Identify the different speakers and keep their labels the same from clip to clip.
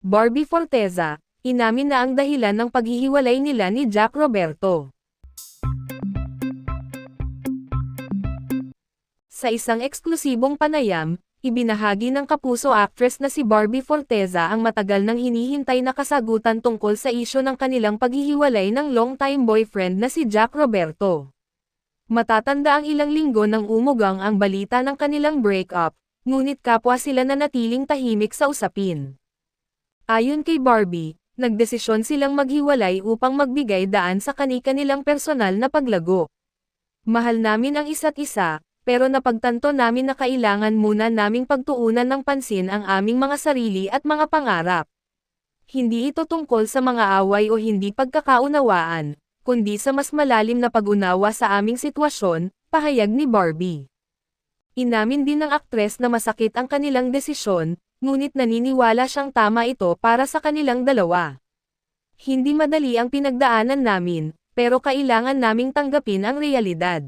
Speaker 1: Barbie Forteza, inamin na ang dahilan ng paghihiwalay nila ni Jack Roberto. Sa isang eksklusibong panayam, ibinahagi ng kapuso actress na si Barbie Forteza ang matagal nang hinihintay na kasagutan tungkol sa isyo ng kanilang paghihiwalay ng long-time boyfriend na si Jack Roberto. Matatanda ang ilang linggo nang umugang ang balita ng kanilang breakup, ngunit kapwa sila na natiling tahimik sa usapin. Ayon kay Barbie, nagdesisyon silang maghiwalay upang magbigay daan sa kani-kanilang personal na paglago. Mahal namin ang isa't isa, pero napagtanto namin na kailangan muna naming pagtuunan ng pansin ang aming mga sarili at mga pangarap. Hindi ito tungkol sa mga away o hindi pagkakaunawaan, kundi sa mas malalim na pag-unawa sa aming sitwasyon, pahayag ni Barbie. Inamin din ng aktres na masakit ang kanilang desisyon, ngunit naniniwala siyang tama ito para sa kanilang dalawa. Hindi madali ang pinagdaanan namin, pero kailangan naming tanggapin ang realidad.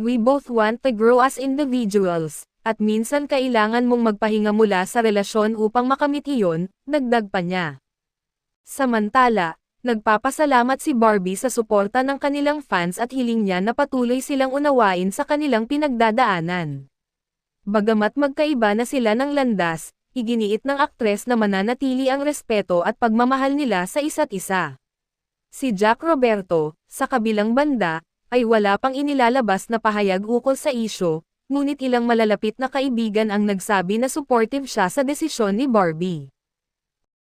Speaker 1: We both want to grow as individuals, at minsan kailangan mong magpahinga mula sa relasyon upang makamit iyon, dagdag pa niya. Samantala, nagpapasalamat si Barbie sa suporta ng kanilang fans at hiling niya na patuloy silang unawain sa kanilang pinagdadaanan. Bagamat magkaiba na sila ng landas, iginiit ng aktres na mananatili ang respeto at pagmamahal nila sa isa't isa. Si Jack Roberto, sa kabilang banda, ay wala pang inilalabas na pahayag ukol sa isyo, ngunit ilang malalapit na kaibigan ang nagsabi na supportive siya sa desisyon ni Barbie.